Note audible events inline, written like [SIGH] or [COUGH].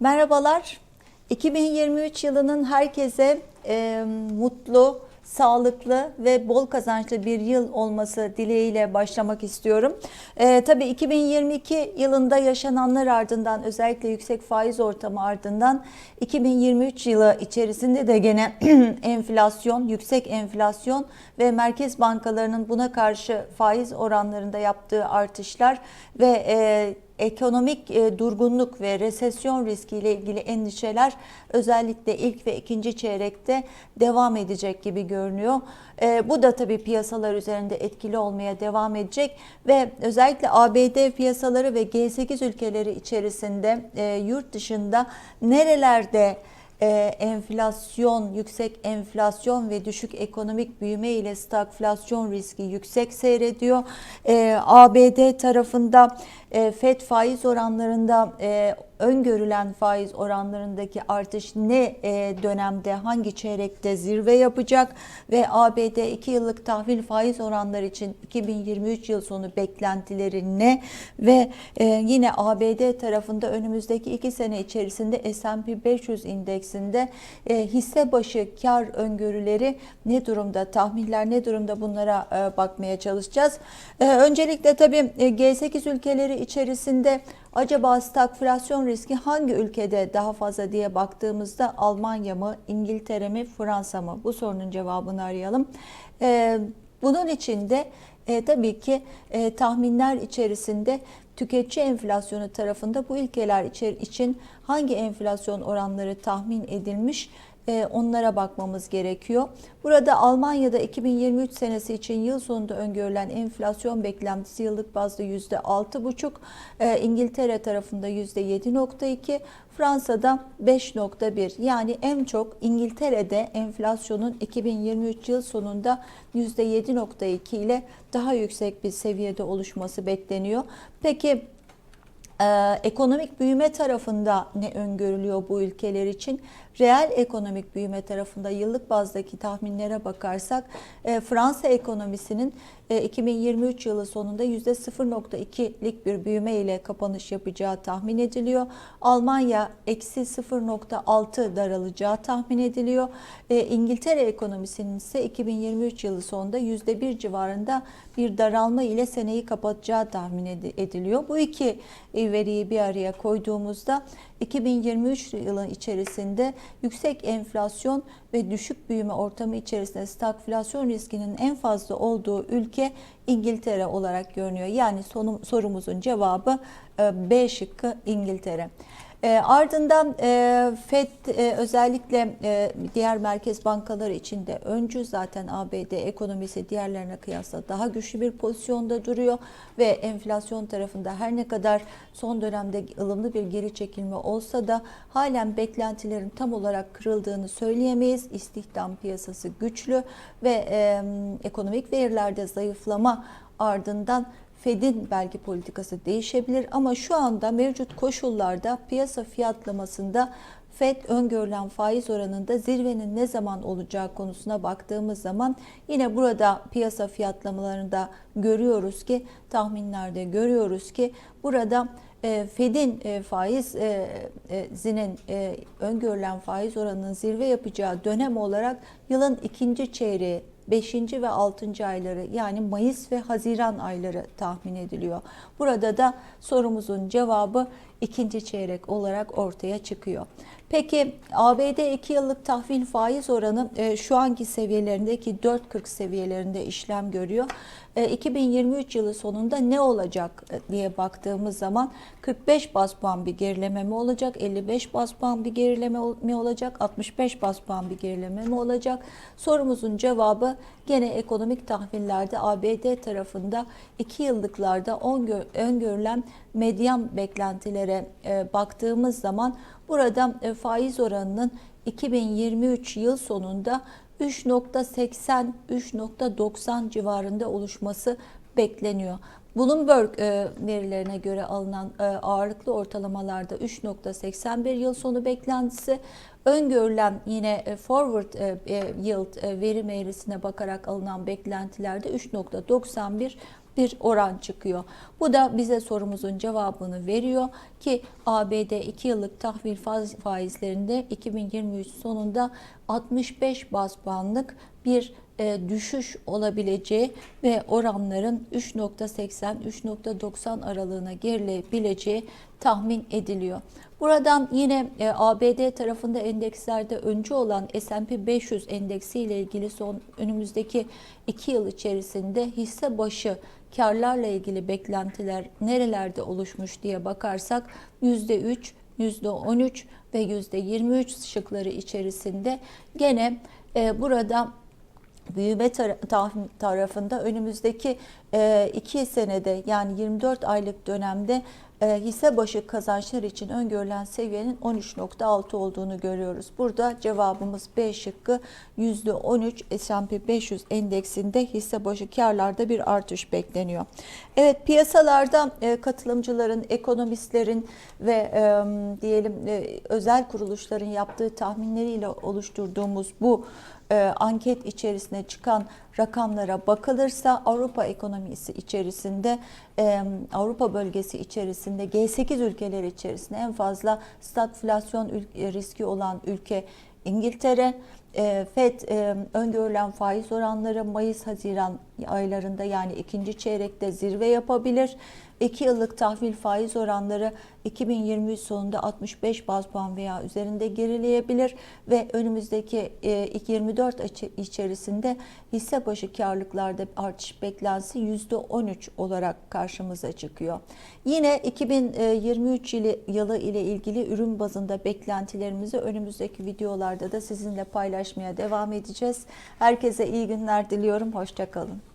Merhabalar. 2023 yılının herkese e, mutlu, sağlıklı ve bol kazançlı bir yıl olması dileğiyle başlamak istiyorum. E, tabii 2022 yılında yaşananlar ardından özellikle yüksek faiz ortamı ardından 2023 yılı içerisinde de gene [CLEARS THROAT] enflasyon, yüksek enflasyon ve merkez bankalarının buna karşı faiz oranlarında yaptığı artışlar ve e, ekonomik e, durgunluk ve resesyon riskiyle ilgili endişeler özellikle ilk ve ikinci çeyrekte devam edecek gibi görünüyor. E, bu da tabii piyasalar üzerinde etkili olmaya devam edecek ve özellikle ABD piyasaları ve G8 ülkeleri içerisinde e, yurt dışında nerelerde e, enflasyon, yüksek enflasyon ve düşük ekonomik büyüme ile stagflasyon riski yüksek seyrediyor. E, ABD tarafında e, FED faiz oranlarında e, öngörülen faiz oranlarındaki artış ne e, dönemde hangi çeyrekte zirve yapacak? Ve ABD 2 yıllık tahvil faiz oranları için 2023 yıl sonu beklentileri ne? Ve e, yine ABD tarafında önümüzdeki 2 sene içerisinde S&P 500 indeksinde e, hisse başı kar öngörüleri ne durumda? Tahminler ne durumda? Bunlara bakmaya çalışacağız. Öncelikle tabii e, G8 ülkeleri içerisinde acaba stagflasyon riski hangi ülkede daha fazla diye baktığımızda Almanya mı, İngiltere mi, Fransa mı? Bu sorunun cevabını arayalım. Ee, bunun için de e, tabii ki e, tahminler içerisinde tüketici enflasyonu tarafında bu ülkeler için hangi enflasyon oranları tahmin edilmiş onlara bakmamız gerekiyor. Burada Almanya'da 2023 senesi için yıl sonunda öngörülen enflasyon beklentisi yıllık bazda %6,5, e, İngiltere tarafında %7,2, Fransa'da 5,1. Yani en çok İngiltere'de enflasyonun 2023 yıl sonunda %7,2 ile daha yüksek bir seviyede oluşması bekleniyor. Peki ee, ekonomik büyüme tarafında ne öngörülüyor bu ülkeler için? Reel ekonomik büyüme tarafında yıllık bazdaki tahminlere bakarsak e, Fransa ekonomisinin e, 2023 yılı sonunda %0.2'lik bir büyüme ile kapanış yapacağı tahmin ediliyor. Almanya eksi 0.6 daralacağı tahmin ediliyor. E, İngiltere ekonomisinin ise 2023 yılı sonunda %1 civarında bir daralma ile seneyi kapatacağı tahmin ediliyor. Bu iki veriyi bir araya koyduğumuzda 2023 yılı içerisinde yüksek enflasyon ve düşük büyüme ortamı içerisinde stagflasyon riskinin en fazla olduğu ülke İngiltere olarak görünüyor. Yani sorumuzun cevabı B şıkkı İngiltere. E, ardından e, FED e, özellikle e, diğer merkez bankaları için de öncü zaten ABD ekonomisi diğerlerine kıyasla daha güçlü bir pozisyonda duruyor ve enflasyon tarafında her ne kadar son dönemde ılımlı bir geri çekilme olsa da halen beklentilerin tam olarak kırıldığını söyleyemeyiz. İstihdam piyasası güçlü ve e, ekonomik verilerde zayıflama ardından Fed'in belki politikası değişebilir ama şu anda mevcut koşullarda piyasa fiyatlamasında Fed öngörülen faiz oranında zirvenin ne zaman olacağı konusuna baktığımız zaman yine burada piyasa fiyatlamalarında görüyoruz ki tahminlerde görüyoruz ki burada e, Fed'in e, faiz e, öngörülen faiz oranının zirve yapacağı dönem olarak yılın ikinci çeyreği 5. ve 6. ayları yani Mayıs ve Haziran ayları tahmin ediliyor. Burada da sorumuzun cevabı ikinci çeyrek olarak ortaya çıkıyor. Peki ABD 2 yıllık tahvil faiz oranı e, şu anki seviyelerindeki 4.40 seviyelerinde işlem görüyor. 2023 e, yılı sonunda ne olacak e, diye baktığımız zaman 45 bas puan bir gerileme mi olacak, 55 bas puan bir gerileme mi olacak, 65 bas puan bir gerileme mi olacak? Sorumuzun cevabı gene ekonomik tahvillerde ABD tarafında 2 yıllıklarda öngörülen medyan beklentilere baktığımız zaman burada faiz oranının 2023 yıl sonunda 3.80-3.90 civarında oluşması bekleniyor. Bloomberg e, verilerine göre alınan e, ağırlıklı ortalamalarda 3.81 yıl sonu beklentisi, öngörülen yine e, forward yield verim eğrisine bakarak alınan beklentilerde 3.91 bir oran çıkıyor. Bu da bize sorumuzun cevabını veriyor ki ABD 2 yıllık tahvil faiz- faizlerinde 2023 sonunda 65 bas puanlık bir e, düşüş olabileceği ve oranların 3.80-3.90 aralığına gerilebileceği tahmin ediliyor. Buradan yine e, ABD tarafında endekslerde öncü olan S&P 500 endeksi ile ilgili son önümüzdeki 2 yıl içerisinde hisse başı karlarla ilgili beklentiler nerelerde oluşmuş diye bakarsak %3, %13 ve %23 şıkları içerisinde gene e, burada büyüme tarafında önümüzdeki e, iki senede yani 24 aylık dönemde hisse başı kazançlar için öngörülen seviyenin 13.6 olduğunu görüyoruz. Burada cevabımız B şıkkı %13 S&P 500 endeksinde hisse başı karlarda bir artış bekleniyor. Evet piyasalarda e, katılımcıların, ekonomistlerin ve e, diyelim e, özel kuruluşların yaptığı tahminleriyle oluşturduğumuz bu anket içerisine çıkan rakamlara bakılırsa Avrupa ekonomisi içerisinde Avrupa bölgesi içerisinde G8 ülkeleri içerisinde en fazla stagflasyon riski olan ülke İngiltere. E, FED e, öngörülen faiz oranları Mayıs-Haziran aylarında yani ikinci çeyrekte zirve yapabilir. 2 yıllık tahvil faiz oranları 2023 sonunda 65 baz puan veya üzerinde gerileyebilir ve önümüzdeki e, 24 ay içerisinde hisse başı karlılıklarda artış beklentisi %13 olarak karşımıza çıkıyor. Yine 2023 yılı, ile ilgili ürün bazında beklentilerimizi önümüzdeki videolarda da sizinle paylaşmaya devam edeceğiz. Herkese iyi günler diliyorum. Hoşçakalın.